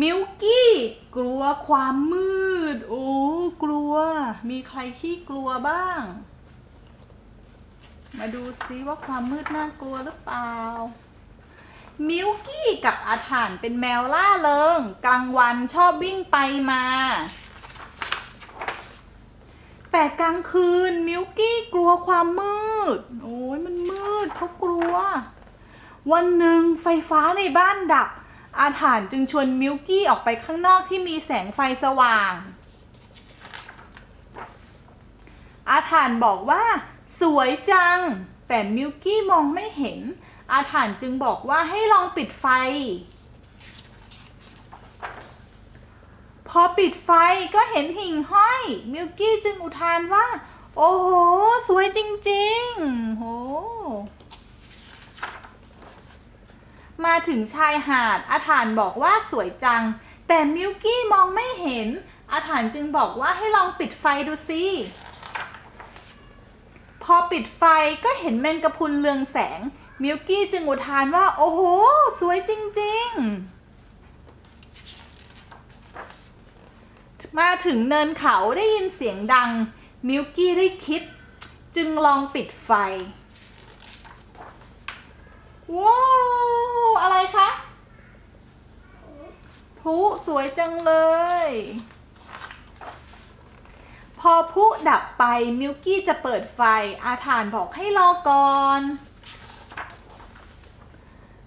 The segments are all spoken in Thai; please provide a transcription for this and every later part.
มิลกี้กลัวความมืด โอ้ กลัว มีใครที่กลัวบ้าง มาดูซิว่าความมืดน่ากลัวหรือเปล่า มิลกี้กับอาถานเป็นแมวล่าเริง กลางวันชอบวิ่งไปมา แต่กลางคืนมิลกี้กลัวความมืด โอ้ยมันมืดเขากลัว วันหนึ่งไฟฟ้าในบ้านดับ อาถานจึงชวนมิลกี้ออกไปข้างนอกที่มีแสงไฟสว่าง อาถานบอกว่า สวยจัง แต่มิลกี้มองไม่เห็น อาถานจึงบอกว่าให้ลองปิดไฟ พอปิดไฟก็เห็นหิ่งห้อย มิลกี้จึงอุทานว่า โอ้โห สวยจริงๆโห มา ถึงชายหาดอาถานบอกว่าสวยจัง แต่มิลกี้มองไม่เห็น อาถานจึงบอกว่าให้ลองปิดไฟดูสิพอปิดไฟก็เห็นแมงกะพุนเรืองแสง มิลกี้จึงอุทานว่า โอ้โห สวยจริง ๆ มาถึงเนินเขาได้ยินเสียงดัง มิลกี้ได้คิด จึงลองปิดไฟ ว้าวอะไรคะ พุสวยจังเลย พอพุดับไปมิลกี้จะเปิดไฟอาถานบอกให้รอก่อน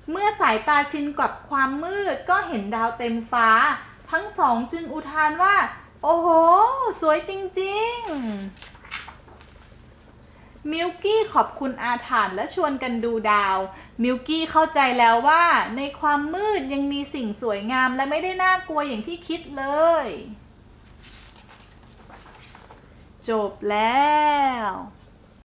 เมื่อสายตาชินกับความมืดก็เห็นดาวเต็มฟ้า ทั้งสองจึงอุทานว่า โอ้โห สวยจริง ๆ มิลกี้ขอบคุณอาถานและชวนกันดูดาว มิลกี้เข้าใจแล้วว่า ในความมืดยังมีสิ่งสวยงามและไม่ได้น่ากลัวอย่างที่คิดเลย จบแล้ว